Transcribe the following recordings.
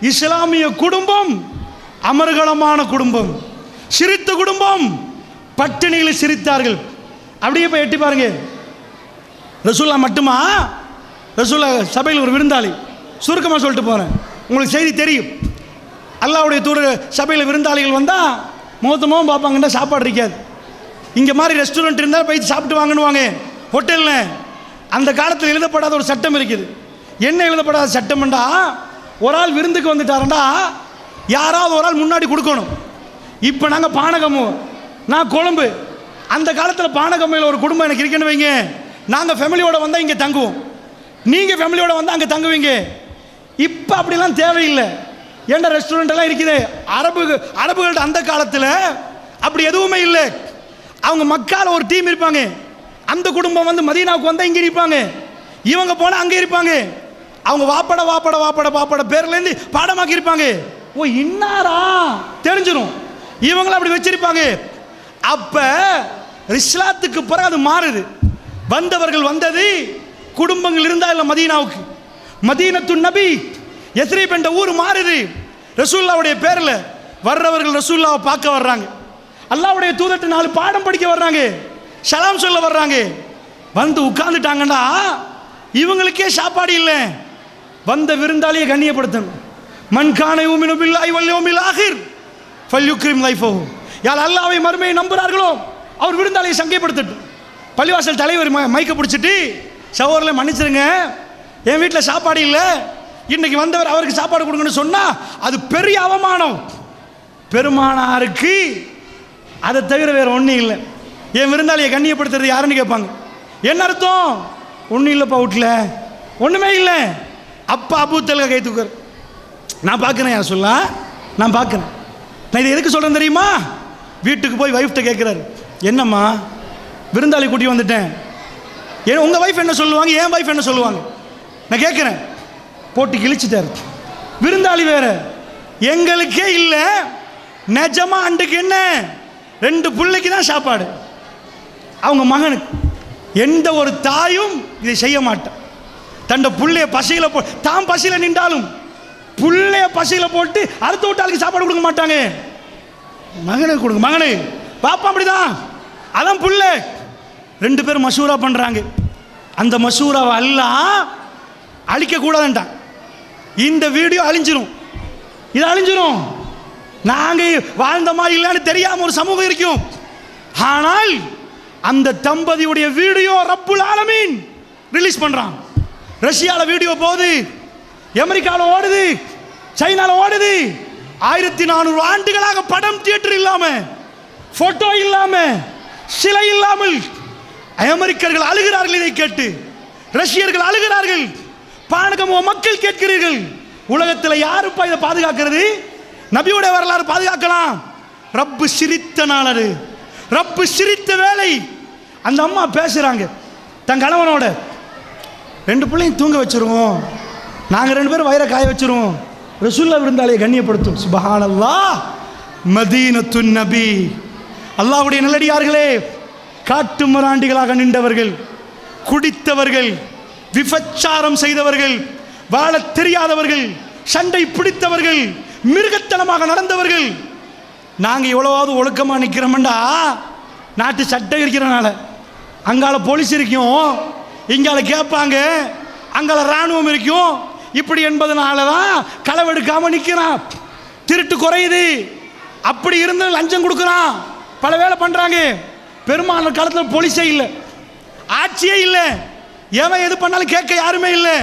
இஸ்லாமிய குடும்பம் அமர்கலமான குடும்பம். சிரித்த குடும்பம் பட்டினியில் சிரித்தார்கள். அப்படியே போய் எட்டி பாருங்க. ரசூல்லா மட்டுமா? ரசூல்லா சபையில் ஒரு விருந்தாளி. சுருக்கமாக சொல்லிட்டு போகிறேன் உங்களுக்கு செய்தி தெரியும். அல்லாவுடைய தூர சபையில் விருந்தாளிகள் வந்தால் முகத்தமும் பார்ப்பாங்கன்னா சாப்பாடு இருக்காது. இங்கே மாதிரி ரெஸ்டாரண்ட் இருந்தால் போய் சாப்பிட்டு வாங்கணுவாங்க ஹோட்டலில். அந்த காலத்தில் எழுதப்படாத ஒரு சட்டம் இருக்குது. என்ன எழுதப்படாத சட்டம்ண்டா ஒரு ஆள் விருந்துக்கு வந்துட்டாருண்டா யாராவது ஒரு ஆள் முன்னாடி கொடுக்கணும். இப்போ நாங்கள் பானகமு நான் குழம்பு. அந்த காலத்தில் பானகம்மையில் ஒரு குடும்பம் எனக்கு இருக்குன்னு வைங்க. நாங்கள் ஃபேமிலியோடு வந்தால் இங்கே தங்குவோம். நீங்கள் ஃபேமிலியோடு வந்தால் அங்கே தங்குவீங்க. இப்போ அப்படிலாம் தேவையில்லை. ஏன்டா ரெஸ்டாரண்ட்டெல்லாம் இருக்குது? அரபு அரபுகள்ட்ட அந்த காலத்தில் அப்படி எதுவுமே இல்லை. அவங்க மக்கால் ஒரு டீம் இருப்பாங்க. அந்த குடும்பம் வந்து மதீனாவுக்கு வந்தால் இங்கே இருப்பாங்க. இவங்க போனால் அங்கே இருப்பாங்க. அவங்க வாப்பட வாப்பட வாப்பட வாப்பட பேர்லேருந்து பாடமாக்கி இருப்பாங்க ஓ இன்னாரா? தெரிஞ்சிடும் இவங்கள அப்படி வச்சிருப்பாங்க. அப்ப ரிஸ்லாத்துக்கு பிறகு அது மாறுது. வந்தவர்கள் வந்தது குடும்பங்கள் இருந்தா இல்லை மதீனாவுக்கு. மதீனத்து நபி எஸ்ரீப் என்ற ஊர் மாறுது. ரசூல்லாவுடைய பேரில் வர்றவர்கள் ரசூல்லாவை பார்க்க வர்றாங்க. அல்லாவுடைய தூதத்தை நாலு பாடம் படிக்க வர்றாங்க. சலாம் சொல்ல வர்றாங்க. வந்து உட்காந்துட்டாங்கன்னா இவங்களுக்கே சாப்பாடு இல்லை. வந்த விருந்தாளியை கண்ணியப்படுத்தணும். மண்கானை உமினு பில்லாய் வல்யோமில் ஆகிர். ஃபல்யுக்ரிம் லைஃபோ யார் அல்லாவை மறுமையை நம்புறார்களோ அவர் விருந்தாளியை சங்கைப்படுத்தட்டும். பள்ளிவாசல் தலைவர் ம- மைக்க பிடிச்சிட்டு சகோதரில் மன்னிச்சிருங்க. என் வீட்டில் சாப்பாடு இல்லை. இன்னைக்கு வந்தவர் அவருக்கு சாப்பாடு கொடுங்கன்னு சொன்னால் அது பெரிய அவமானம். பெருமானாருக்கு அதை தவிர வேறு ஒன்றும் இல்லை. என் விருந்தாளியை கண்ணியப்படுத்துறது யாருன்னு கேட்பாங்க. என்ன அர்த்தம்? ஒன்றும் இல்லைப்பா வீட்டில் ஒன்றுமே இல்லை. அப்பா அபூத்தல்க கை தூக்குற நான் பார்க்குறேன் யார் சொல்லா? நான் பார்க்குறேன். நான் இதை எதுக்கு சொல்கிறேன் தெரியுமா? வீட்டுக்கு போய் ஒய்ஃப்ட்ட கேட்குறாரு என்னம்மா? விருந்தாளி கூட்டி வந்துட்டேன். ஏன் உங்கள் ஒய்ஃப் என்ன சொல்லுவாங்க? என் ஒய்ஃப் என்ன சொல்லுவாங்க? நான் கேட்குறேன் போட்டு கிழிச்சிட்டாரு. விருந்தாளி வேற. எங்களுக்கே இல்லை. நிஜமா அண்டுக்கு என்ன? ரெண்டு பிள்ளைக்கு தான் சாப்பாடு. அவங்க மகனுக்கு. எந்த ஒரு தாயும் இதை செய்ய மாட்டான். தண்ட புள்ளைய பசியில போ தான் பசியில நின்றாலும் புள்ளைய பசியில போட்டு அறுத்து விட்டாளுக்கு சாப்பாடு கொடுக்க மாட்டாங்க. மகனுக்கு கொடுங்க மகனு. பாப்பா அப்படிதான். அதான் புள்ள. ரெண்டு பேரும் மசூரா பண்றாங்க. அந்த மசூராவை எல்லாம் அழிக்க இந்த வீடியோ அழிஞ்சிரும். இது அழிஞ்சிரும். நாங்கள் வாழ்ந்த மாதிரி இல்லைன்னு தெரியாம ஒரு சமூகம் இருக்கும். ஆனால் அந்த தம்பதியுடைய வீடியோ ரப்புல் ஆலமீன் ரிலீஸ் பண்றான். ரஷ்யால வீடியோ போகுது. அமெரிக்கால ஓடுது. சைனால ஓடுது. ஆயிரத்தி நானூறு ஆண்டுகளாக படம் தியேட்டர் இல்லாம போட்டோ இல்லாம சிலை இல்லாமல் அமெரிக்கர்கள் அழுகிறார்கள் இதை கேட்டு. ரஷ்யர்கள் அழுகிறார்கள். பானகம் மக்கள் கேட்கிறீர்கள். உலகத்தில் யாருப்பா இதை பாதுகாக்கிறது? நபியுடைய வரலாறு பாதுகாக்கலாம். ரப்பு சிரித்த நாள் அது. ரப்பு சிரித்த வேலை. அந்த அம்மா பேசுறாங்க. தன் கணவனோட ரெண்டு பிள்ளையும் தூங்க வச்சிருவோம். நாங்கள் ரெண்டு பேரும் வயிறை காய வச்சிருவோம். ரசூல்லா விருந்தாளியை கண்ணியப்படுத்தும். சுபஹானல்லா மதீனத்து நபி. அல்லாவுடைய நல்லடியார்களே காட்டு மராண்டிகளாக நின்றவர்கள் குடித்தவர்கள் விபச்சாரம் செய்தவர்கள் வாழ தெரியாதவர்கள் சண்டை பிடித்தவர்கள் மிருகத்தனமாக நடந்தவர்கள். நாங்கள் எவ்வளவாவது ஒழுக்கமாக நிற்கிறோம்டா நாட்டு சட்டம் இருக்கிறனால. அங்கால போலீஸ் இருக்கும் இங்கால கேட்பாங்க அங்கால இராணுவம் இருக்கும். இப்படி என்பதனால தான் களவெடுக்காம நிற்கிறான் திருட்டு குறையுது. அப்படி இருந்து லஞ்சம் கொடுக்குறான். பல வேலை பண்ணுறாங்க பெரும்பாலான காலத்தில் போலீஸே இல்லை. ஆட்சியே இல்லை. எவன் எது பண்ணாலும் கேட்க யாருமே இல்லை.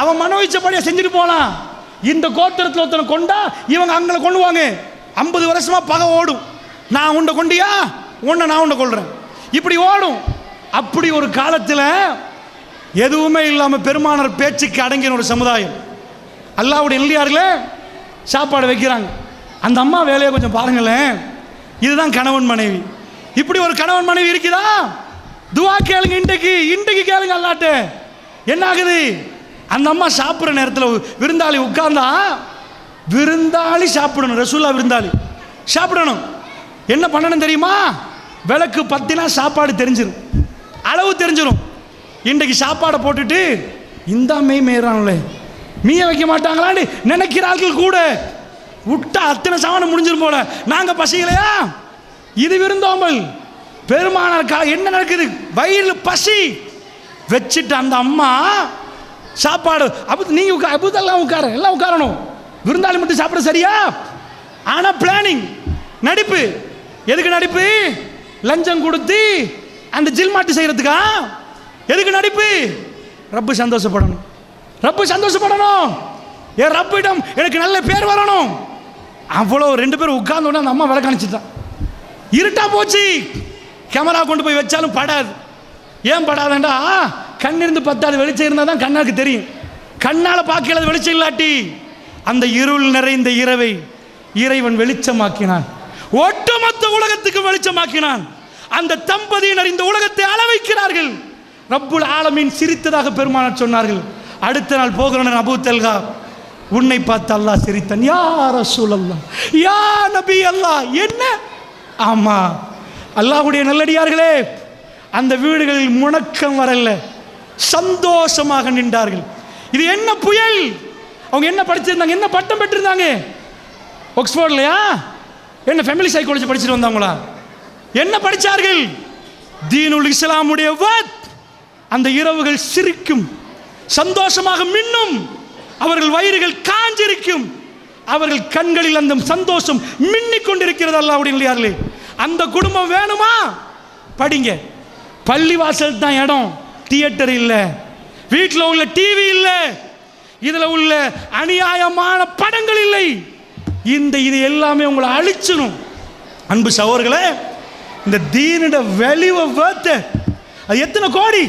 அவன் மனோவிச்சபடியை செஞ்சுட்டு போகலாம் இந்த கோத்திரத்தில் ஒருத்தனை கொண்டா இவங்க அங்கே கொண்டுவாங்க ஐம்பது வருஷமாக பகை ஓடும். நான் உன்னை கொண்டியா? உன்னை நான் உன்னை கொள்கிறேன் இப்படி ஓடும். அப்படி ஒரு காலத்தில் எதுவுமே இல்லாமல் பெருமானர் பேச்சுக்கு அடங்கின ஒரு சமுதாயம். அல்லாவுடைய இல்லையார்களே சாப்பாடு வைக்கிறாங்க. அந்த அம்மா வேலையை கொஞ்சம் பாருங்களேன். இதுதான் கணவன் மனைவி. இப்படி ஒரு கணவன் மனைவி இருக்குதா? துவா கேளுங்க இன்றைக்கு இன்றைக்கு கேளுங்க அல்லாட்ட. என்ன ஆகுது அந்த அம்மா சாப்பிட்ற நேரத்தில் விருந்தாளி உட்கார்ந்தா விருந்தாளி சாப்பிடணும் ரசூல்லா விருந்தாளி. சாப்பிடணும். என்ன பண்ணணும் தெரியுமா? விளக்கு பத்தினா சாப்பாடு தெரிஞ்சிடும் அளவு தெரிஞ்சிடும் இன்றைக்கு சாப்பாடை போட்டுட்டு இந்த மெய் மேயறாங்களே மீய வைக்க மாட்டாங்களான்னு நினைக்கிறார்கள் கூட. விட்டா அத்தனை சாமான் முடிஞ்சிரும் போல. நாங்க பசிக்கலையா? இது விருந்தோம்பல். பெருமானார் கா என்ன நடக்குது? வயிறு பசி. வச்சுட்டு அந்த அம்மா சாப்பாடு அபு நீங்க உட்கா அபுதெல்லாம் உட்கார எல்லாம் உட்காரணும். விருந்தாளி மட்டும் சாப்பிட சரியா? ஆனால் பிளானிங் நடிப்பு. எதுக்கு நடிப்பு? லஞ்சம் கொடுத்து அந்த ஜில்மாட்டு செய்யறதுக்கா? எதுக்கு நடிப்பு? ரப்பு சந்தோஷப்படணும். ரப்பு சந்தோஷப்படணும். என் ரப்பிடம் எனக்கு நல்ல பேர் வரணும். அவ்வளோ ரெண்டு பேரும் உட்கார்ந்து உடனே அந்த அம்மா விளக்க அனுப்பிச்சிட்டான் இருட்டா போச்சு. கேமரா கொண்டு போய் வச்சாலும் படாது. ஏன் படாதண்டா? கண்ணிருந்து பத்தாது வெளிச்சம் இருந்தால் தான் கண்ணாக்கு தெரியும். கண்ணால் பார்க்கல வெளிச்சம் இல்லாட்டி அந்த இருள் நிறைந்த இரவை இறைவன் வெளிச்சமாக்கினான். ஒட்டுமொத்த உலகத்துக்கு வெளிச்சமாக்கினான். அந்த தம்பதியினர் இந்த உலகத்தை அளவைக்கிறார்கள். ரப்புல் ஆலமீன் சிரித்ததாக பெருமானார் சொன்னார்கள். அடுத்த நாள் போகிறனர் அபு தல்கா. உன்னை பார்த்து அல்லாஹ் சிரித்தன். யா ரசூலல்லாஹ். யா நபி அல்லாஹ் என்ன? ஆமா. அல்லாஹ்வுடைய நல்லடியார்களே அந்த வீடுகளில் முணக்கம் வரல சந்தோஷமாக நின்றார்கள். இது என்ன புயல்? அவங்க என்ன படிச்சிருந்தாங்க? என்ன பட்டம் பெற்றிருந்தாங்க? ஆக்ஸ்போர்ட்லையா என்ன ஃபேமிலி சைக்காலஜி படிச்சுட்டு வந்தாங்களா என்ன படித்தார்கள் தீனுல் இஸ்லாமுடைய வத். அந்த இரவுகள் சிரிக்கும் சந்தோஷமாக மின்னும். அவர்கள் வயிறுகள் காஞ்சிருக்கும். அவர்கள் கண்களில் அந்த சந்தோஷம் மின்னிக் கொண்டிருக்கிறது அல்லாவுடைய அந்த குடும்பம் வேணுமா? படிங்க. பள்ளிவாசல் தான் இடம். தியேட்டர் இல்லை. வீட்டில் உள்ள டிவி இல்லை. இதில் உள்ள அநியாயமான படங்கள் இல்லை. இந்த இது எல்லாமே உங்களை அழிச்சிடும் அன்பு சகோதரர்களே இந்த தீனிட வெளிவ வேர்த்து அது எத்தனை கோடி?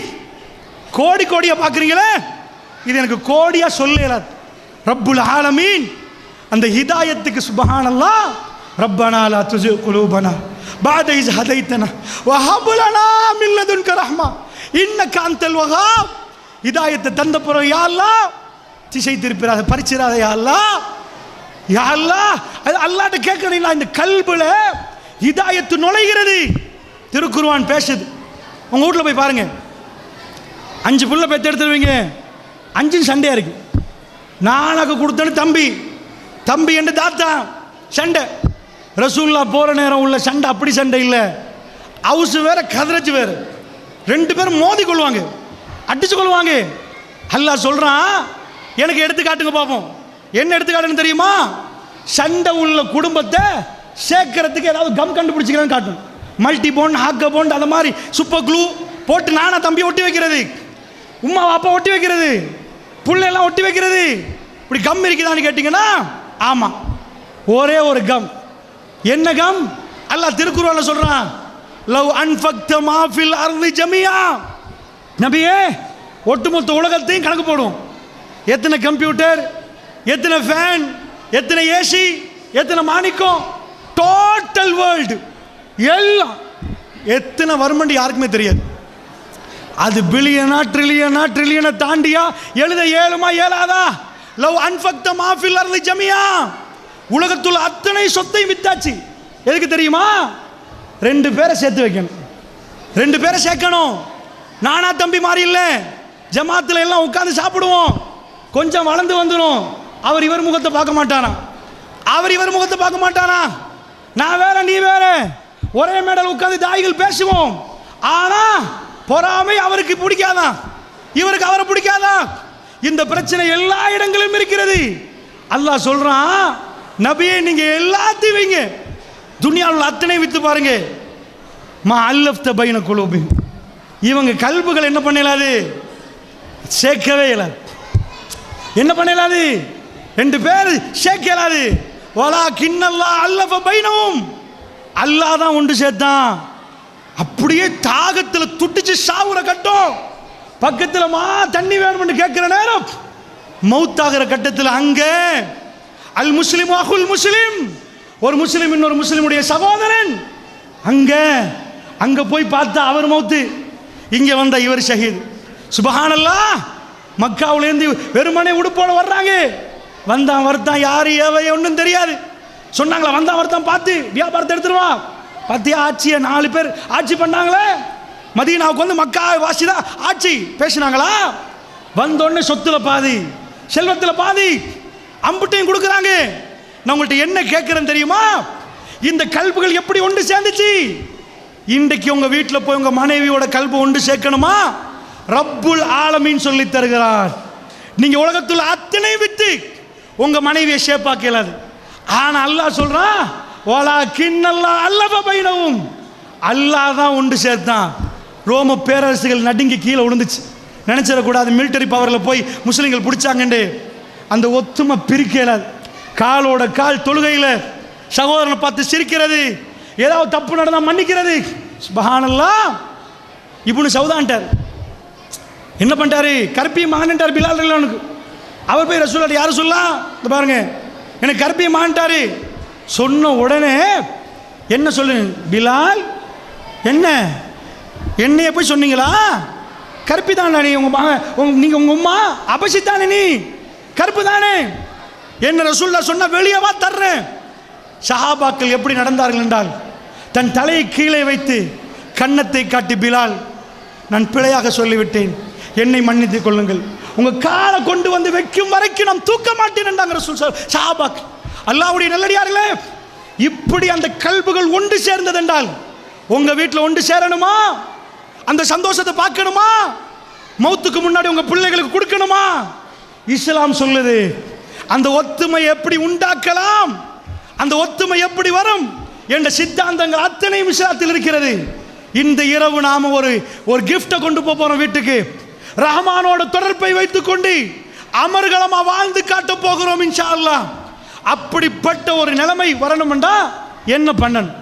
கோடி கோடியாக பார்க்குறீங்களே? இது எனக்கு கோடியாக சொல்ல ரப்புல் ஆலமீன். அந்த ஹிதாயத்துக்கு சுபஹானல்லா. ரப்பனா லா துஜு குலூபனா. பாத இஸ் ஹதைத்தனா. வஹபுலனா மில்லதுன் கரஹ்மா இன்ன காந்தல் வகாப் ஹிதாயத்தை தந்த பிறகு யாழ்லா திசை திருப்பிடாத பறிச்சிடாத யாழ்லா யாழ்லா அது அல்லாட்ட கேட்கறீங்களா? இந்த கல்புல ஹிதாயத்து நுழைகிறது. திருக்குருவான் பேசுது. உங்கள் வீட்டில் போய் பாருங்கள் அஞ்சு புள்ள பெற்று எடுத்துருவீங்க. அஞ்சு சண்டையா இருக்கு. நானக்கு கொடுத்தனு தம்பி. தம்பி என்று தாத்தா சண்டை. ரசூல்லா போகிற நேரம் உள்ள சண்டை அப்படி சண்டை இல்லை. அவுசு வேற கதிரச்சு வேறு. ரெண்டு பேரும் மோதி கொள்வாங்க. அடிச்சு கொள்வாங்க. அல்லா சொல்கிறான் எனக்கு எடுத்து காட்டுங்க பார்ப்போம் என்ன எடுத்து காட்டுன்னு தெரியுமா? சண்டை உள்ள குடும்பத்தை சேர்க்கறதுக்கு ஏதாவது கம் கண்டுபிடிச்சிக்கிறேன்னு காட்டும் மல்டி போண்ட் ஹாக்க போண்ட் அந்த மாதிரி சூப்பர் க்ளூ போட்டு நானா தம்பி ஒட்டி வைக்கிறது. உமா அப்பா ஒட்டி வைக்கிறது. புள்ளையெல்லாம் ஒட்டி வைக்கிறது. இப்படி கம் இருக்குதான்னு கேட்டிங்கன்னா ஆமாம் ஒரே ஒரு கம் என்ன கம் அல்லாஹ் திருக்குறளில் சொல்கிறான் லவ் அன்ஃபக்த மாஃபில் அர்தி ஜமியா. நபியே ஒட்டுமொத்த உலகத்தையும் கணக்கு போடும். எத்தனை கம்ப்யூட்டர் எத்தனை ஃபேன் எத்தனை ஏசி எத்தனை மாணிக்கம் டோட்டல் வேர்ல்டு எல்லாம். எத்தனை வருமண்டி யாருக்குமே தெரியாது. அது பில்லியனா ட்ரில்லியனா ட்ரில்லியனை தாண்டியா? எழுத ஏழுமா ஏழாதா? லவ் அன்ஃபக்த மாஃபில் அர்தி ஜமியா. உலகத்துள்ள அத்தனை சொத்தையும் வித்தாச்சு. எதுக்கு தெரியுமா? ரெண்டு பேரை சேர்த்து வைக்கணும். ரெண்டு பேரை சேர்க்கணும். நானா தம்பி மாதிரி இல்லை. ஜமாத்தில் எல்லாம் உட்காந்து சாப்பிடுவோம். கொஞ்சம் வளர்ந்து வந்துடும் அவர் இவர் முகத்தை பார்க்க மாட்டானா அவர் இவர் முகத்தை பார்க்க மாட்டானா நான் வேற நீ வேற. ஒரே மேடல் உட்காந்து தாய்கள் பேசுவோம். ஆனால் பொறாமை அவருக்கு பிடிக்காதான் இவருக்கு அவரை பிடிக்காதான் இந்த பிரச்சனை எல்லா இடங்களிலும் இருக்கிறது. அல்லாஹ் சொல்றான் நபியே நீங்க எல்லாத்தையும் வைங்க. துனியாவில் அத்தனை வித்து பாருங்க. மா அல்லஃப்த பைன குலூபி இவங்க கல்புகள் என்ன பண்ணலாது? சேர்க்கவே இல்லை என்ன பண்ணலாது? ரெண்டு பேர் சேர்க்கலாது வலா கிண்ணல்லா அல்லஃப பைனவும் அல்லாஹ் தான் ஒன்று சேர்த்தான். அப்படியே தாகத்தில் துட்டிச்சு சாவுற கட்டம். பக்கத்தில் மா தண்ணி வேணும்னு கேட்குற நேரம். மௌத்தாகிற கட்டத்தில் அங்கே அல் முஸ்லிம் அகுல் முஸ்லிம். ஒரு முஸ்லிம் இன்னொரு முஸ்லிமுடைய சகோதரன். அங்கே அங்கே போய் பார்த்தா அவர் மௌத்து. இங்கே வந்த இவர் ஷஹீத். சுபஹானல்லா மக்காவுலேருந்து வெறுமனே உடுப்போட வர்றாங்க. வந்தான் வருத்தான் யாரு ஏவை ஒன்றும் தெரியாது. சொன்னாங்களா வந்தான் வருத்தான் பார்த்து வியாபாரத்தை எடுத்துருவான் பார்த்தியா ஆட்சியை நாலு பேர் ஆட்சி பண்ணாங்களே? மதீனாவுக்கு வந்து மக்கா வாசி தான் ஆட்சி பேசினாங்களா? வந்தோடனே சொத்துல பாதி செல்வத்தில் பாதி அம்புட்டையும் கொடுக்குறாங்க. நான் உங்கள்கிட்ட என்ன கேட்குறேன்னு தெரியுமா? இந்த கல்புகள் எப்படி ஒன்று சேர்ந்துச்சு? இன்றைக்கு உங்கள் வீட்டில் போய் உங்கள் மனைவியோட கல்பு ஒன்று சேர்க்கணுமா? ரப்புல் ஆலமின்னு சொல்லி தருகிறார். நீங்கள் உலகத்தில் அத்தனை விட்டு உங்கள் மனைவியை ஷேப்பாக்கலாது ஆனால் அல்லா அல்லாஹ் ஓலா கிண்ணல்லா அல்லவ பைனவும். அல்லாஹ் தான் ஒன்று சேர்த்தான். ரோம பேரரசுகள் நடுங்கி கீழே விழுந்துச்சு. நினச்சிடக்கூடாது மிலிட்டரி பவரில் போய் முஸ்லீம்கள் பிடிச்சாங்கண்டு. அந்த ஒத்துமை பிரிக்கல. காலோட கால் தொழுகையில் சகோதரனை பார்த்து சிரிக்கிறது. ஏதாவது தப்பு நடந்தால் மன்னிக்கிறது. சுபஹானல்லாஹ் இப்னு சவுதான்ட்டார் என்ன பண்ணிட்டாரு? கருப்பிய மகன்ட்டார் பிலால் அவனுக்கு அவர் போய் ரசூலாட்டு யாரும் சொல்லலாம் இந்த பாருங்க. எனக்கு கருப்பிய மகன்ட்டாரு சொன்ன உடனே என்ன சொல்லு பிலால்? என்ன? என்னைய போய் சொன்னீங்களா? கருப்பி தானே நீ உங்கள் மகன்? உங்க நீங்க உங்க உம்மா அபசி தானே நீ? கருப்பு தானே என்ன ரசூல்லா சொன்ன வெளியவா தர்றேன். ஷஹாபாக்கள் எப்படி நடந்தார்கள் என்றால் தன் தலையை கீழே வைத்து கன்னத்தை காட்டி பிலால் நான் பிழையாக சொல்லிவிட்டேன். என்னை மன்னித்துக் கொள்ளுங்கள். உங்கள் காலை கொண்டு வந்து வைக்கும் வரைக்கும் நான் தூக்க மாட்டேன் என்றாங்க ரசூல் சார் ஷஹாபாக்கள். அல்லாவுடைய நல்லடியார்களே இப்படி அந்த கல்புகள் ஒன்று சேர்ந்தது என்றால் உங்க வீட்டில் ஒன்று சேரணுமா? அந்த சந்தோஷத்தை பார்க்கணுமா? மௌத்துக்கு முன்னாடி உங்க பிள்ளைகளுக்கு கொடுக்கணுமா? இஸ்லாம் சொல்லுது அந்த ஒத்துமை எப்படி உண்டாக்கலாம்? அந்த ஒத்துமை எப்படி வரும்? என்ற சித்தாந்தங்கள் அத்தனை விஷயத்தில் இருக்கிறது. இந்த இரவு நாம ஒரு ஒரு கிஃப்டை கொண்டு போறோம் வீட்டுக்கு. ரஹமானோட தொடர்பை வைத்துக்கொண்டு அமர்கலமா வாழ்ந்து காட்ட போகிறோம் இன்ஷா அல்லாஹ். அப்படிப்பட்ட ஒரு நிலைமை வரணும்டா என்ன பண்ணணும்?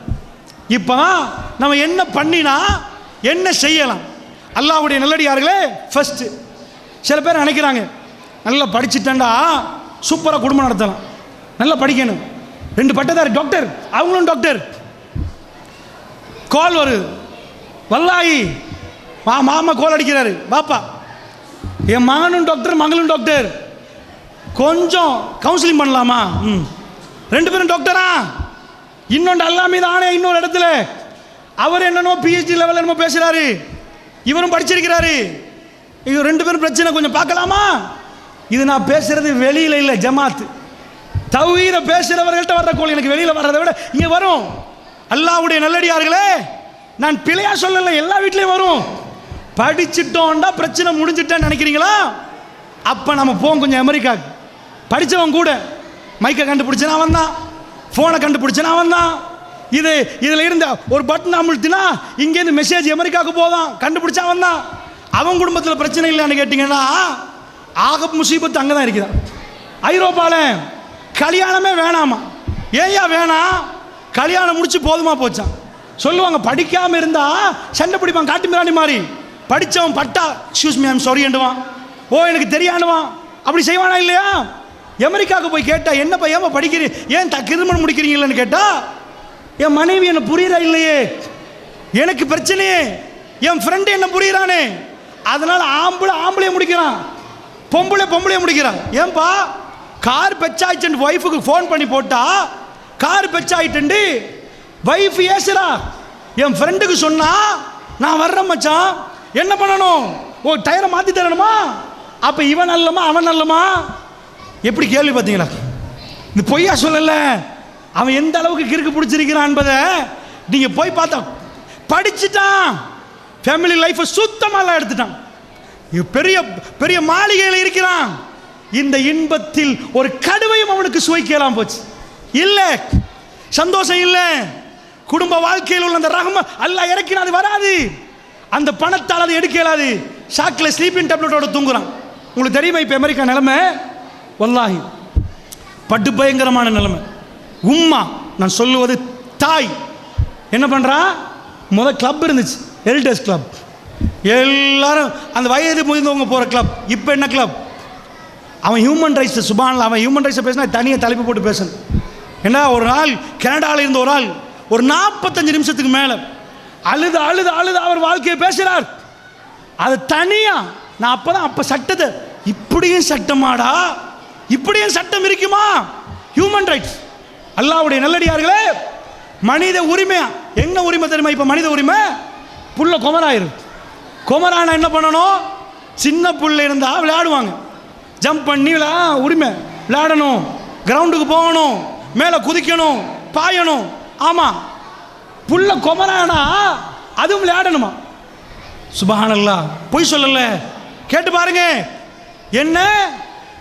இப்போ நம்ம என்ன பண்ணினா என்ன செய்யலாம்? அல்லாவுடைய நல்லடியார்களே ஃபஸ்ட்டு சில பேர் நினைக்கிறாங்க நல்லா படிச்சுட்டேன்டா சூப்பராக குடும்பம் நடத்தலாம். நல்லா படிக்கணும். ரெண்டு பட்டதாரி டாக்டர் அவங்களும் டாக்டர் கால் வருது வல்லாயி மா மாமா கோல் அடிக்கிறாரு. பாப்பா என் மகனும் டாக்டர் மகளும் டாக்டர் கொஞ்சம் கவுன்சிலிங் பண்ணலாமா? ம். ரெண்டு பேரும் டாக்டரா இன்னொன்று எல்லாமே தானே இன்னொரு இடத்துல. அவர் என்னென்னோ பிஹெச்டி லெவலில் என்னமோ பேசுகிறாரு இவரும் படிச்சிருக்கிறாரு. இது ரெண்டு பேரும் பிரச்சனை கொஞ்சம் பார்க்கலாமா? இது நான் பேசுறது வெளியில் இல்லை ஜமாத். தவிர பேசுகிறவர்கள்ட்ட வர்ற கோல் எனக்கு வெளியில் வர்றதை விட இங்கே வரும். அல்லாஹ்வுடைய நல்லடியார்களே நான் பிழையா சொல்லலை எல்லா வீட்லேயும் வரும். படிச்சிட்டோம்டா பிரச்சனை முடிஞ்சிட்டேன்னு நினைக்கிறீங்களா? அப்போ நம்ம போவோம் கொஞ்சம் அமெரிக்காவுக்கு படித்தவன் கூட மைக்கை கண்டுபிடிச்சனா அவன் தான் ஃபோனை கண்டுபிடிச்சனா அவன் தான் இது இதில் இருந்த ஒரு பட்டன் அமுழ்த்தினா இங்கேருந்து மெசேஜ் அமெரிக்காவுக்கு போதான். கண்டுபிடிச்சா அவன் தான் அவன் குடும்பத்தில் பிரச்சனை இல்லைன்னு கேட்டிங்கன்னா ஆக முசீபத்து அங்கே தான் இருக்குதான் ஐரோப்பாவில் கல்யாணமே வேணாமா? ஏயா வேணாம் கல்யாணம் முடிச்சு போதுமா போச்சான் சொல்லுவாங்க படிக்காமல் இருந்தா சண்டை பிடிப்பான் காட்டு மிராண்டி மாதிரி. படிச்சவன் பட்டா எக்ஸ்கியூஸ் மீ ஐம் சாரி என்றுவான். ஓ எனக்கு தெரியாண்டுவான். அப்படி செய்வானா இல்லையா? அமெரிக்காவுக்கு போய் கேட்டா என்னப்பா ஏமா படிக்கிறீங்க ஏன் த திருமணம் முடிக்கிறீங்களன்னு கேட்டா என் மனைவி என்ன புரியுறா இல்லையே? எனக்கு பிரச்சனையே. என் ஃப்ரெண்டு என்ன புரியுறானே? அதனால ஆம்பளை ஆம்பளையே முடிக்கிறான். பொம்பளை பொம்பளைய முடிக்கிறான். ஏன்பா? கார் பெச்சாயிட்டு ஒய்ஃபுக்கு ஃபோன் பண்ணி போட்டா கார் பெச்சாயிட்டு ஒய்ஃப் ஏசுறா. என் ஃப்ரெண்டுக்கு சொன்னா நான் வர்றேன் மச்சான். என்ன பண்ணணும்? ஓ டயரை மாற்றி தரணுமா? அப்போ இவன் நல்லமா அவன் நல்லமா எப்படி கேள்வி பார்த்தீங்களா? இந்த பொய்யா சொல்லல. அவன் எந்த அளவுக்கு கிறுக்கு பிடிச்சிருக்கிறான் என்பதை நீங்கள் போய் பார்த்தா படிச்சுட்டான். ஃபேமிலி லைஃப்பை சுத்தமாக எடுத்துட்டான். பெரிய பெரிய மாளிகையில் இருக்கிறான். இந்த இன்பத்தில் ஒரு கடுவையும் அவனுக்கு சுவைக்கலாம் போச்சு. இல்லை. சந்தோஷம் இல்லை. குடும்ப வாழ்க்கையில் உள்ள அந்த ரகம அல்ல இறக்கினா அது வராது. அந்த பணத்தால் அது எடுக்க இயலாது. ஷாக்கில் ஸ்லீப்பிங் டேப்லெட்டோட தூங்குறான். உங்களுக்கு தெரியுமா இப்போ அமெரிக்கா நிலமை? வல்லாஹி பட்டு பயங்கரமான நிலைமை. உம்மா நான் சொல்லுவது தாய். என்ன பண்ணுறா முதல் கிளப் இருந்துச்சு எல்டர்ஸ் கிளப் எல்லாரும் அந்த வயது முதிர்ந்தவங்க போகிற கிளப் இப்போ என்ன கிளப் அவன் ஹியூமன் ரைட்ஸ் சுபான் அவன் ஹியூமன் ரைட்ஸை பேசினா தனியாக தலைப்பு போட்டு பேசணும். ஏன்னா ஒரு நாள் கனடாவில் இருந்த ஒரு ஆள் ஒரு நாற்பத்தஞ்சு நிமிஷத்துக்கு மேலே அழுது அழுது அழுது அவர் வாழ்க்கையை பேசுகிறார் அது தனியாக நான் அப்போ தான் அப்போ சட்டத்தை இப்படியும் சட்டமாடா? இப்படியும் சட்டம் இருக்குமா? ஹியூமன் ரைட்ஸ் அல்லாவுடைய நல்லடியார்களே மனித உரிமை என்ன உரிமை தெரியுமா இப்போ மனித உரிமை? புள்ள குமராயிரு. குமரானா என்ன பண்ணணும்? சின்ன புள்ள இருந்தால் விளையாடுவாங்க. ஜம்ப் பண்ணி விளா உரிமை. விளையாடணும். கிரவுண்டுக்கு போகணும். மேலே குதிக்கணும். பாயணும். ஆமாம் புள்ள குமரானா அதுவும் விளையாடணுமா? சுபஹானல்லா. பொய் சொல்லல. கேட்டு பாருங்க. என்ன?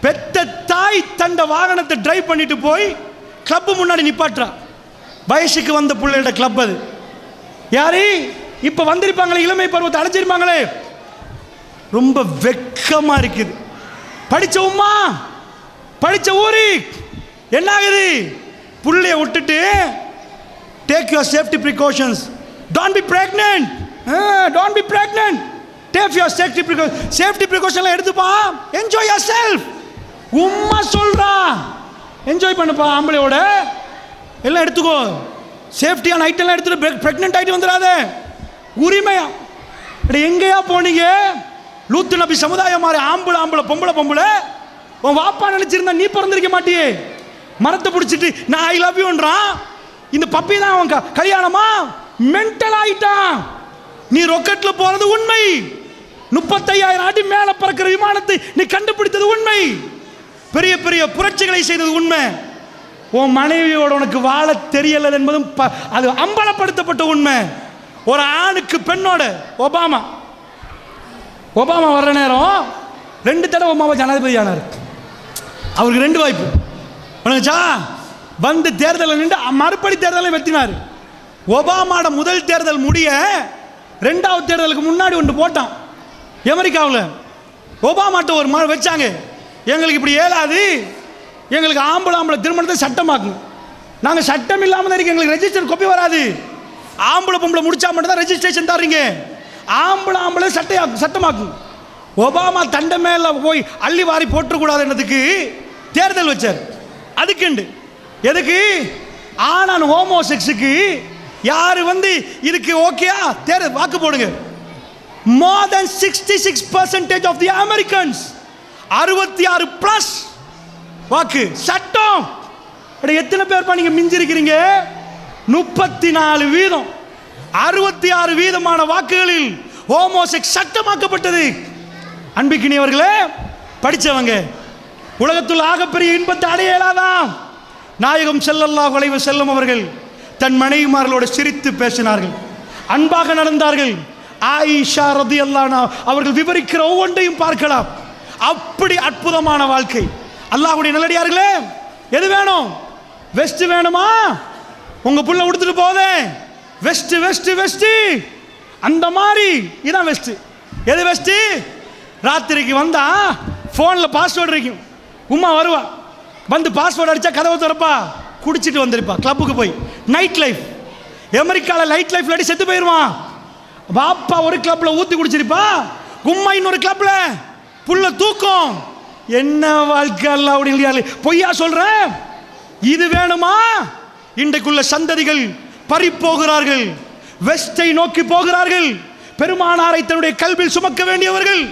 பெத்த தாய் தண்ட வாகனத்தை டிரைவ் பண்ணிட்டு போய் கிளப் முன்னாடி நிப்பாட்டுறா. வயசுக்கு வந்த பிள்ளையோட கிளப் அது. யாரு? இப்ப வந்திருப்பாங்களே இளமை பருவத்தை அழைச்சிருப்பாங்களே ரொம்ப வெக்கமா இருக்குது. படிச்ச உம்மா படிச்ச ஊரு. என்ன ஆகுது புள்ளைய விட்டுட்டு take your safety precautions don't be pregnant don't be pregnant take your safety precaution safety ப்ரிகாஷன்லாம் எடுத்துப்பா. என்ஜாய் யுவர் செல்ஃப் உம்மா சொல்றா. என்ஜாய் பண்ணுப்பா ஆம்பளையோட. எல்லாம் எடுத்துக்கோ. சேஃப்டியான ஐட்டம்லாம் எடுத்துட்டு ப்ரெக்னென்ட் ஆகிட்டு வந்துடாத. உரிமையா? அட எங்கேயா போனீங்க? லூத்து நபி சமுதாயம் மாதிரி ஆம்பளை ஆம்பளை பொம்பளை பொம்பளை. உன் வாப்பா நினச்சிருந்தா நீ பிறந்திருக்க மாட்டியே. மரத்தை பிடிச்சிட்டு நான் ஐ லவ் யூன்றான் இந்த பப்பி தான் அவன் கல்யாணமா? மென்டல் ஆயிட்டான். நீ ரொக்கெட்டில் போகிறது உண்மை. முப்பத்தையாயிரம் அடி மேலே பறக்கிற விமானத்தை நீ கண்டுபிடித்தது உண்மை. பெரிய பெரிய புரட்சிகளை செய்தது உண்மை. உன் மனைவியோட உனக்கு வாழ தெரியல என்பதும் ப- அது அம்பலப்படுத்தப்பட்ட உண்மை. ஒரு ஆணுக்கு பெண்ணோட ஒபாமா. ஒபாமா வர்ற நேரம் ரெண்டு தடவை ஒபாமா ஜனாதிபதி ஆனார் அவருக்கு ரெண்டு வாய்ப்பு. உனக்குச்சா வந்து தேர்தலில் நின்று மறுபடி தேர்தலை வெத்தினார் ஒபாமாவோட முதல் தேர்தல் முடிய ரெண்டாவது தேர்தலுக்கு முன்னாடி ஒன்று போட்டான். அமெரிக்காவில். ஒபாமாட்ட ஒரு மழை வச்சாங்க. எங்களுக்கு இப்படி ஏலாது. எங்களுக்கு ஆம்பளை ஆம்பளை திருமணத்தை சட்டமாக்குங்க. நாங்கள் சட்டம் இல்லாமல் தான் இருக்கு எங்களுக்கு ரெஜிஸ்டர் கொப்பி வராது. ஆம்பளை பொம்பளை முடிச்சா மட்டும் தான் ரெஜிஸ்ட்ரேஷன் தர்றீங்க. ஆம்பளை ஆம்பளை சட்டையாக்கும் சட்டமாக்கும் ஒபாமா தண்டை மேல போய் அள்ளி வாரி போட்டுறக்கூடாதுன்றதுக்கு தேர்தல் வச்சார். அதுக்குண்டு எதுக்கு? ஆனான் ஹோமோசெக்ஸுக்கு யார் வந்து இதுக்கு ஓகேயா தேர்தல் வாக்கு போடுங்க. More than sixty six percentage of the Americans அறுபத்தி ஆறு ப்ளஸ் வாக்கு. சட்டம். அப்படி எத்தனை பேர் நீங்க மிஞ்சிருக்கிறீங்க? முப்பத்தி நாலு வீதம். அறுபத்தி ஆறு வீதமான வாக்குகளில் ஹோமோசெக் சட்டமாக்கப்பட்டது. அன்பிக்கினியவர்களே படித்தவங்க உலகத்தில் ஆகப்பெரிய இன்பத்தை அடைய நாயகம் செல்லல்லா வளைவு செல்லும் அவர்கள் தன் மனைவிமார்களோடு சிரித்து பேசினார்கள். அன்பாக நடந்தார்கள். ஆயிஷா ரதியல்லாஹு அவர்கள் விவரிக்கிற ஒவ்வொன்றையும் பார்க்கலாம். அப்படி அற்புதமான வாழ்க்கை. அல்லாஹுடைய நல்லடியார்களே எது வேணும்? வெஸ்ட் வேணுமா? உங்க புள்ள உடுத்துட்டு போதே. வெஸ்ட் வெஸ்ட் வெஸ்ட் அந்த மாதிரி இதான் வெஸ்ட் எது வெஸ்ட் ராத்திரிக்கு வந்தா ஃபோனில் பாஸ்வேர்டு இருக்கும். உமா வருவா. வந்து பாஸ்வேர்டு அடிச்சா கதவை திறப்பா. குடிச்சிட்டு வந்திருப்பா கிளப்புக்கு போய். நைட் லைஃப் அமெரிக்காவில் நைட் லைஃப்ல அடி செத்து போயிடுவான் பாப்பா ஒரு கிளப்ல ஊத்தி குடிச்சிருப்பா. கும்மா இன்னொரு கிளப்ல உள்ள தூக்கம். என்ன வாழ்க்கை அல்ல அப்படின்னு பொய்யா சொல்ற? இது வேணுமா? இன்றைக்குள்ள சந்ததிகள் பறி போகிறார்கள் வெஸ்டை நோக்கி போகிறார்கள். பெருமானாரை தன்னுடைய கல்வியில் சுமக்க வேண்டியவர்கள்.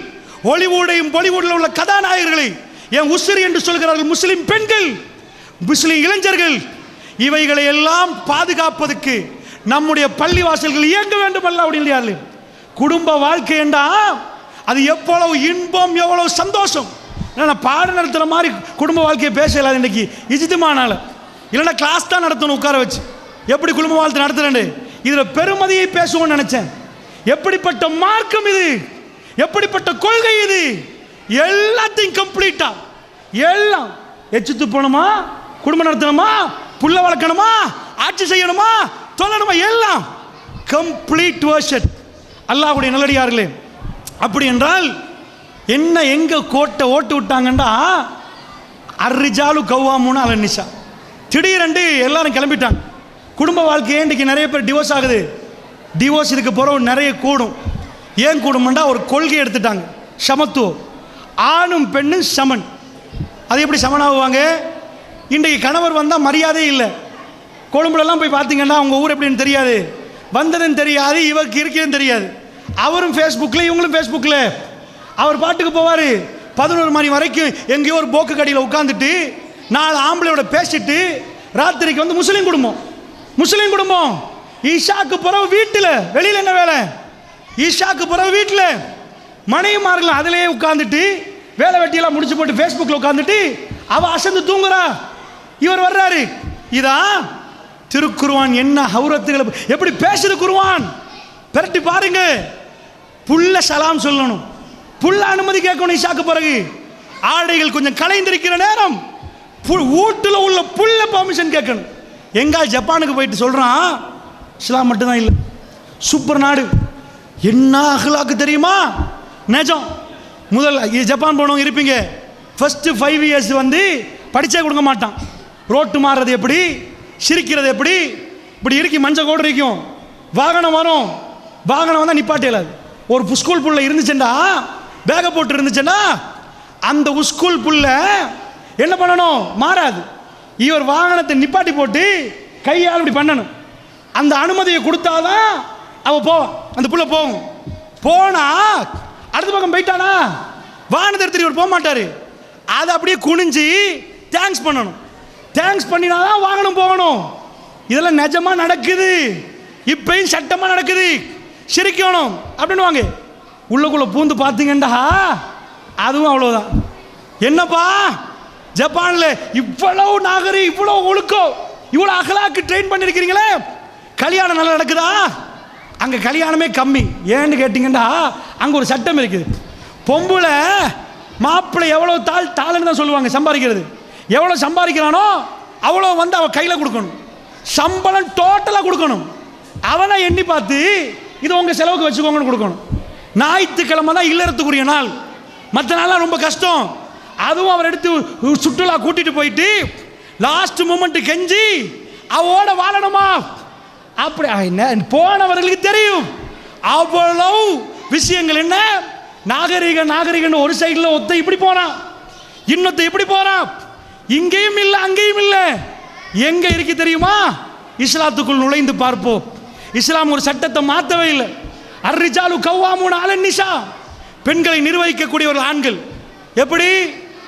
ஒளிவூடையும் பாலிவுட்டில் உள்ள கதாநாயகர்களை என் உசிறு என்று சொல்கிறார்கள் முஸ்லிம் பெண்கள் முஸ்லிம் இளைஞர்கள். இவைகளை எல்லாம் பாதுகாப்பதற்கு நம்முடைய பள்ளி வாசல்கள் இயங்க வேண்டும் அல்ல அப்படின்னு குடும்ப வாழ்க்கை என்றா அது எவ்வளவு இன்பம் எவ்வளவு சந்தோஷம். நான் பாடம் நடத்துகிற மாதிரி குடும்ப வாழ்க்கையை பேசல இன்னைக்கு இஜிதுமானால. இல்லைன்னா கிளாஸ் தான் நடத்தணும் உட்கார வச்சு. எப்படி குடும்ப வாழ்க்கை நடத்துறேன்னு? இதில் பெருமதியை பேசுவோம்னு நினச்சேன். எப்படிப்பட்ட மார்க்கம் இது? எப்படிப்பட்ட கொள்கை இது? எல்லாத்தையும் கம்ப்ளீட்டா எல்லாம். எச்சித்து போகணுமா? குடும்பம் நடத்தணுமா? புள்ள வளர்க்கணுமா? ஆட்சி செய்யணுமா? தொழணுமா? எல்லாம். கம்ப்ளீட் வேர்ஷன் அல்லாஹுடைய நல்லடியார்களே அப்படி என்றால் என்ன எங்க கோட்டை ஓட்டு விட்டாங்கன்னா அர்ரிஜாலு கௌவாமுன்னு அலநிஷா திடீரென்று எல்லாரும் கிளம்பிட்டாங்க. குடும்ப வாழ்க்கையே இன்றைக்கி நிறைய பேர் டிவோர்ஸ் ஆகுது? டிவோர்ஸ் இதுக்கு பிறகு நிறைய கூடும். ஏன் கூடும்னா ஒரு கொள்கை எடுத்துட்டாங்க. சமத்துவம் ஆணும் பெண்ணும் சமன். அது எப்படி சமனாகுவாங்க இன்றைக்கு கணவர் வந்தால் மரியாதை இல்லை. கொழும்புலலாம் போய் பார்த்தீங்கன்னா அவங்க ஊர் எப்படின்னு தெரியாது. வந்ததுன்னு தெரியாது இவருக்கு இருக்கிறதுன்னு தெரியாது. அவரும் ஃபேஸ்புக்கில் இவங்களும் ஃபேஸ்புக்கில் அவர் பாட்டுக்கு போவார். பதினோரு மணி வரைக்கும் எங்கேயோ ஒரு போக்கு கடையில் உட்காந்துட்டு நாலு ஆம்பளையோட பேசிட்டு ராத்திரிக்கு வந்து முஸ்லீம் குடும்பம். முஸ்லீம் குடும்பம். ஈஷாக்கு பிறகு வீட்டில். வெளியில் என்ன வேலை? ஈஷாக்கு பிறகு வீட்டில். மனைவிமார்கள் அதிலேயே உட்காந்துட்டு வேலை வெட்டியெல்லாம் முடிச்சு போட்டு ஃபேஸ்புக்கில் உட்காந்துட்டு அவள் அசந்து தூங்குறா. இவர் வர்றாரு. இதா? திருக்குருவான் என்ன ஹௌரத்துகளை எப்படி பேசுது குருவான்? பிரட்டி பாருங்கள் புள்ள சலாம் சொல்லணும். புள்ள அனுமதி கேட்கணும் இஷாக்கு பிறகு. ஆடைகள் கொஞ்சம் கலைந்திருக்கிற நேரம். வீட்டில் வீட்டுல உள்ள புல்ல பர்மிஷன் கேட்கணும். எங்கா ஜப்பானுக்கு போயிட்டு சொல்கிறான் இஸ்லாம் மட்டும்தான் இல்லை. சூப்பர் நாடு. என்ன அகலாக்கு தெரியுமா? நிஜம். முதல்ல ஜப்பான் போனவங்க இருப்பீங்க. ஃபஸ்ட்டு ஃபைவ் இயர்ஸ் வந்து படித்தே கொடுக்க மாட்டான். ரோட்டு மாறுறது எப்படி? சிரிக்கிறது எப்படி? இப்படி இறுக்கி மஞ்சள் கோடு இருக்கும் வாகனம் வரும். வாகனம் வந்தால் நிப்பாட்டியலாது ஒரு ஸ்கூல் புள்ள இருந்துச்சுண்டா? பேக்கை போட்டு இருந்துச்சுன்னா அந்த ஸ்கூல் புள்ள என்ன பண்ணணும்? மாறாது. இவர் வாகனத்தை நிப்பாட்டி போட்டு கையால் இப்படி பண்ணணும். அந்த அனுமதியை கொடுத்தாதான் அவன் போவான். அந்த புள்ள போகும். போனா அடுத்த பக்கம் போயிட்டானா? வாகனத்தை எடுத்துட்டு இவர் போக மாட்டார். அதை அப்படியே குனிஞ்சு தேங்க்ஸ் பண்ணணும். தேங்க்ஸ் பண்ணினாதான் வாகனம் போகணும். இதெல்லாம் நிஜமாக நடக்குது. இப்பயும் சட்டமாக நடக்குது. சிரிக்கணும். அப்படின்னு வாங்க உள்ளுக்குள்ள பூந்து பார்த்தீங்கண்டா. அதுவும் அவ்வளோதான் என்னப்பா? ஜப்பானில் இவ்வளவு நாகரி இவ்வளோ ஒழுக்கம் இவ்வளோ அகலாக்கு ட்ரெயின் பண்ணியிருக்கிறீங்களே கல்யாணம் நல்லா நடக்குதா? அங்கே கல்யாணமே கம்மி. ஏன்னு கேட்டீங்கன்னா அங்கே ஒரு சட்டம் இருக்குது. பொம்பளை மாப்பிள்ளை எவ்வளோ தாள் தாளன்னு தான் சொல்லுவாங்க சம்பாதிக்கிறது. எவ்வளோ சம்பாதிக்கிறானோ அவ்வளோ வந்து அவன் கையில் கொடுக்கணும். சம்பளம் டோட்டலாக கொடுக்கணும். அவனை எண்ணி பார்த்து இது உங்க செலவுக்கு வச்சுக்கோங்கன்னு கொடுக்கணும். ஞாயிற்றுக்கிழமை தான் இல்லறத்துக்குரிய நாள். மற்ற நாள்லாம் ரொம்ப கஷ்டம். அதுவும் அவர் எடுத்து சுற்றுலா கூட்டிட்டு போயிட்டு லாஸ்ட் மூமெண்ட் கெஞ்சி அவோட வாழணுமா? அப்படி என்ன? போனவர்களுக்கு தெரியும். அவ்வளவு விஷயங்கள் என்ன? நாகரிக நாகரிகன்னு ஒரு சைடில் ஒத்த இப்படி போனான். இன்னொத்த இப்படி போகிறான் இங்கேயும் இல்லை அங்கேயும் இல்லை. எங்க இருக்கு தெரியுமா? இஸ்லாத்துக்குள் நுழைந்து பார்ப்போம். இஸ்லாம் ஒரு சட்டத்தை மாற்றவே இல்லை. அர்ரிஜாலு கவ்வாமுன அலன் நிஷா பெண்களை நிர்வகிக்கக்கூடிய ஒரு ஆண்கள். எப்படி?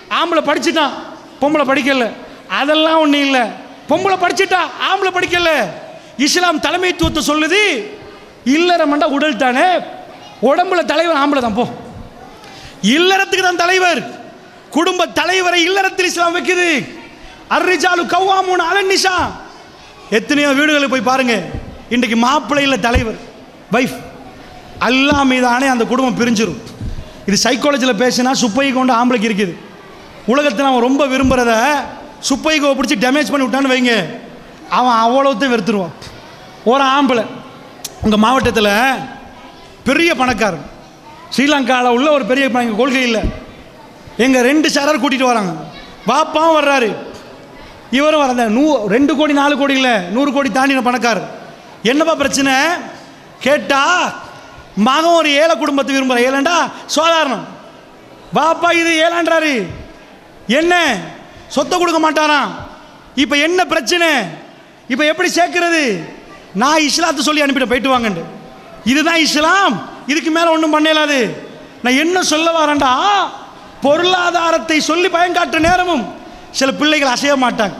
ஆம்பளை படிச்சுட்டான் பொம்பளை படிக்கல. அதெல்லாம் ஒன்றும் இல்லை. பொம்பளை படிச்சுட்டா ஆம்பளை படிக்கல. இஸ்லாம் தலைமைத்துவத்தை சொல்லுது இல்லறமண்டா உடல் தானே. உடம்புல தலைவர் ஆம்பளை தான் போ. இல்லறத்துக்கு தான் தலைவர். குடும்ப தலைவரை இல்லறத்தில் இஸ்லாம் வைக்குது. அர்ரிஜாலு கவ்வாமுன் அலன்னிஷா எத்தனையோ வீடுகளுக்கு போய் பாருங்கள் இன்றைக்கு மாப்பிள்ளையில் தலைவர் வைஃப் அல்லா மீதானே அந்த குடும்பம் பிரிஞ்சிடும் இது சைக்காலஜியில் பேசினா சுப்பை கொண்டு ஆம்பளைக்கு இருக்குது. உலகத்தில் அவன் ரொம்ப விரும்புகிறத சுப்பைக்கோ பிடிச்சி டேமேஜ் பண்ணி விட்டான்னு வைங்க. அவன் அவ்வளோத்தையும் வெறுத்துருவான். ஒரு ஆம்பளை உங்கள் மாவட்டத்தில் பெரிய பணக்காரன். ஸ்ரீலங்காவில் உள்ள ஒரு பெரிய எங்கள் கொள்கை இல்லை. எங்கள் ரெண்டு சாரார் கூட்டிகிட்டு வராங்க. பாப்பாவும் வர்றாரு. இவரும் வர நூ ரெண்டு கோடி நாலு கோடி இல்லை நூறு கோடி தாண்டின பணக்காரர். என்னப்பா பிரச்சனை? கேட்டா மகன் ஒரு ஏழை குடும்பத்தை விரும்புகிற ஏழண்டா? சாதாரணம். பாப்பா இது ஏழான்றாரு. என்ன? சொத்தை கொடுக்க மாட்டாராம். இப்போ என்ன பிரச்சனை? இப்போ எப்படி சேர்க்கறது? நான் இஸ்லாத்தை சொல்லி அனுப்பிட்டேன் போயிட்டு வாங்கண்டு இதுதான் இஸ்லாம். இதுக்கு மேலே ஒன்றும் பண்ணலாது நான் என்ன சொல்ல வரேன்டா? பொருளாதாரத்தை சொல்லி பயங்காட்டுற நேரமும் சில பிள்ளைகள் அசைய மாட்டாங்க.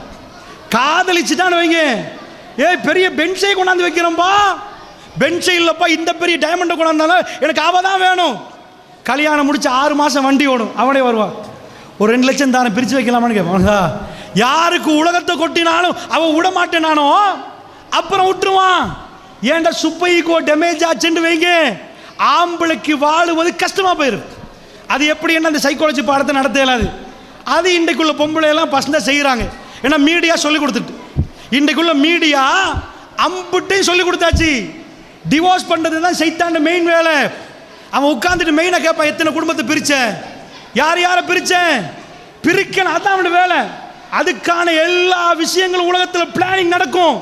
காதலிச்சுட்டான்னு வைங்க. ஏய் பெரிய பெஞ்சை கொண்டாந்து வைக்கிறோம்ப்பா பெஞ்சை இல்லைப்பா இந்த பெரிய டைமண்டை கொண்டாந்தாலும் எனக்கு அவள் தான் வேணும். கல்யாணம் முடிச்சு ஆறு மாதம் வண்டி ஓடும் அவனே வருவான் ஒரு ரெண்டு லட்சம் தானே பிரித்து வைக்கலாமான்னு கேட்பாங்க யாருக்கு உலகத்தை கொட்டினாலும் அவன் விட மாட்டேனானோ அப்புறம் விட்டுருவான். ஏன்டா சுப்பைக்கோ டேமேஜ் ஆச்சுன்னு வைங்க. ஆம்பளைக்கு வாழுவது கஷ்டமாக போயிடும் அது எப்படி என்ன அந்த சைக்காலஜி பாடத்தை நடத்த இயலாது அது இன்றைக்குள்ள பொம்பளை எல்லாம் பசங்க செய்கிறாங்க ஏன்னா மீடியா சொல்லி கொடுத்துட்டு. இன்றைக்குள்ள மீடியா அம்புட்டையும் சொல்லி கொடுத்தாச்சு. டிவோர்ஸ் பண்ணுறது தான் சைத்தாண்ட மெயின் வேலை. அவன் உட்காந்துட்டு மெயினாக கேட்பான் எத்தனை குடும்பத்தை பிரித்தேன் யார் யாரை பிரித்தேன் பிரிக்கணும் அதான் அவனோட வேலை. அதுக்கான எல்லா விஷயங்களும் உலகத்தில் பிளானிங் நடக்கும்.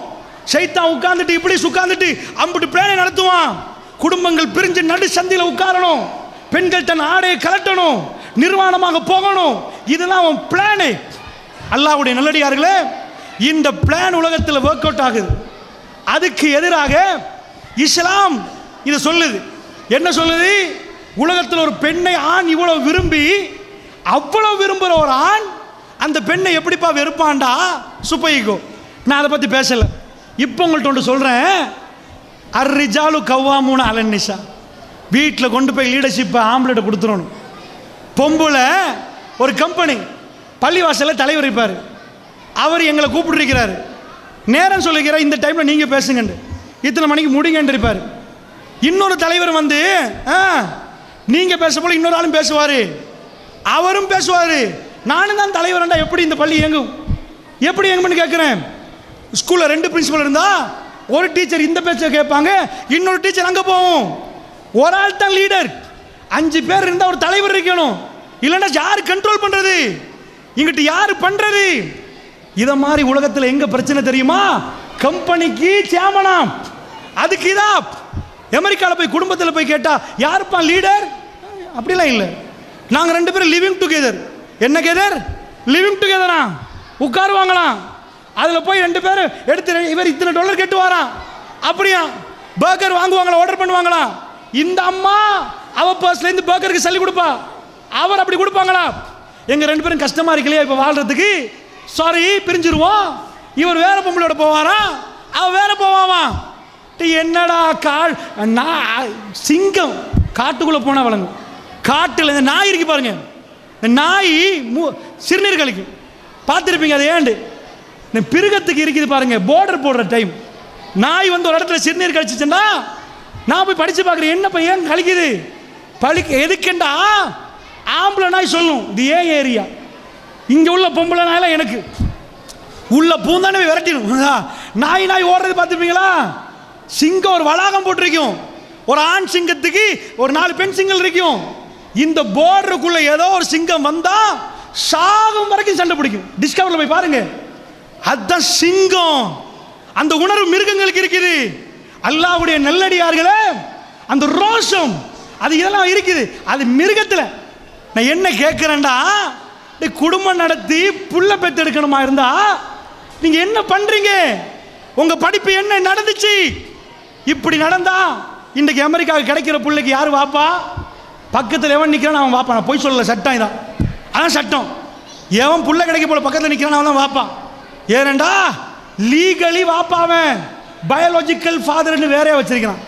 சைத்தான் உட்காந்துட்டு இப்படி உட்காந்துட்டு அம்புட்டு பிளானிங் நடத்துவான். குடும்பங்கள் பிரிஞ்சு நடு சந்தியில் உட்காரணும். பெண்கள் தன் ஆடையை கலட்டணும். நிர்வாணமாக போகணும். இதுதான் அவன் பிளானு அல்லாவுடைய நல்லடியார்களே இந்த பிளான் உலகத்தில் ஒர்க் அவுட் ஆகுது. அதுக்கு எதிராக இஸ்லாம் இதை சொல்லுது. என்ன சொல்லுது? உலகத்தில் ஒரு பெண்ணை ஆண் இவ்வளவு விரும்பி அவ்வளவு விரும்புகிற ஒரு ஆண் அந்த பெண்ணை எப்படிப்பா வெறுப்பான்டா சுப்பைக்கோ நான் அதை பற்றி பேசலை. இப்போ உங்கள்கிட்ட ஒன்று சொல்கிறேன் அர்ரிஜாலு கவ்வாமூன அலன்னிஷா வீட்டில் கொண்டு போய் லீடர்ஷிப்பை ஆம்பளேட்டை கொடுத்துடணும். பொம்பளை ஒரு கம்பெனி பள்ளிவாசலில் தலைவர் இருப்பார். அவர் எங்களை கூப்பிட்டுருக்கிறார். நேரம் சொல்லுகிறார் இந்த டைமில் நீங்கள் பேசுங்கண்டு. இத்தனை மணிக்கு முடிங்கன்னு இருப்பார் இன்னொரு தலைவர் வந்து ஆ நீங்கள் பேச போல இன்னொரு ஆளும் பேசுவார். அவரும் பேசுவார். நானும் தான் தலைவரண்டா எப்படி இந்த பள்ளி இயங்கும்? எப்படி இயங்கும்னு கேட்குறேன் ஸ்கூலில் ரெண்டு பிரின்சிபல் இருந்தால் ஒரு டீச்சர் இந்த பேச்சை கேட்பாங்க இன்னொரு டீச்சர் அங்கே போவோம் ஒரு ஆள் தான் லீடர் அஞ்சு பேர் இருந்தால் ஒரு தலைவர் இருக்கணும். இல்லைன்னா யார் கண்ட்ரோல் பண்ணுறது இங்கிட்டு யார் பண்ணுறது இதை மாதிரி உலகத்தில் எங்கே பிரச்சனை தெரியுமா? கம்பெனிக்கு சேமனாம் அதுக்கு இதா? அமெரிக்காவில் போய் குடும்பத்தில் போய் கேட்டா யாருப்பா லீடர் அப்படிலாம் இல்லை. நாங்கள் ரெண்டு பேரும் லிவிங் டுகெதர் என்ன கெதர் லிவிங் டுகெதரா உட்காருவாங்களாம் அதில் போய் ரெண்டு பேரும் எடுத்து இவர் இத்தனை டாலர் கெட்டு வாரான் அப்படியா? பர்கர் வாங்குவாங்களா? ஆர்டர் பண்ணுவாங்களா? இந்த அம்மா அவ பர்ஸ்லேருந்து பர்கருக்கு சொல்லி கொடுப்பா. அவர் அப்படி கொடுப்பாங்களா? எங்கள் ரெண்டு பேரும் கஷ்டமா இருக்கலையா இப்போ வாழ்கிறதுக்கு சாரி பிரிஞ்சிருவோம் இவர் வேற பொம்பளோட போவாரா? அவ வேற போவாமா? என்னடா கால்? நான் சிங்கம். காட்டுக்குள்ள போனால் வழங்கும் காட்டுல இந்த நாய் இருக்கு பாருங்க. இந்த நாய் மு- சிறுநீர் கழிக்கும். பார்த்துருப்பீங்க அது ஏண்டு? இந்த பிருகத்துக்கு இருக்குது பாருங்க போர்டர் போடுற டைம் நாய் வந்து ஒரு இடத்துல சிறுநீர் கழிச்சுச்சுன்னா நான் போய் படித்து பார்க்குறேன் என்னப்பா பையன்? கழிக்குது. பழிக்க எதுக்குண்டா? ஆம்பளை நாய் சொல்லும். இது ஏன் ஏரியா? இங்கே உள்ள பொம்பளை நாயெல்லாம் எனக்கு. உள்ள பூந்தானே விரட்டிடும். நாய் நாய் ஓடுறது பார்த்துருப்பீங்களா? சிங்கம் ஒரு வளாகம் போட்டிருக்கும். ஒரு ஆண் சிங்கத்துக்கு ஒரு நாலு பெண் சிங்கம் இருக்கும். இந்த போர்டருக்குள்ள ஏதோ ஒரு சிங்கம் வந்தா சாகும் வரைக்கும் சண்டை பிடிக்கும். டிஸ்கவரில் போய் பாருங்க. அதுதான் சிங்கம். அந்த உணர்வு மிருகங்களுக்கு இருக்குது. அல்லாவுடைய நல்லடியார்களே அந்த ரோஷம் அது இதெல்லாம் இருக்குது. அது மிருகத்தில். நான் என்ன கேட்குறேன்டா குடும்பம் நடத்தி புள்ள பெத்தெடுக்கணுமா இருந்தா நீங்க என்ன பண்றீங்க? உங்க படிப்பு என்ன நடந்துச்சு? இப்படி நடந்தா இன்றைக்கு அமெரிக்காவுக்கு கிடைக்கிற பிள்ளைக்கு யார் வாப்பா? பக்கத்தில் எவன் நிற்கிறான் அவன் வாப்பான் நான் போய் சொல்லல சட்டம் இதான். அதான் சட்டம். எவன் புள்ள கிடைக்க போல பக்கத்தில் நிற்கிறான் அவன் தான் வாப்பான் ஏனண்டா லீகலி வாப்பாவன் பயாலஜிக்கல் ஃபாதர்னு வேறே வச்சிருக்கிறான்.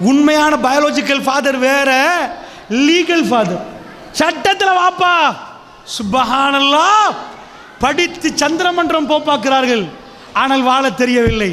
உண்மையான பயாலஜிக்கல் ஃபாதர் வேற லீகல் ஃபாதர் சட்டத்தில் வாப்பா. சுபஹானல்லா படித்து சந்திரமன்றம் போப்பாக்குறார்கள். ஆனால் வாழ தெரியவில்லை.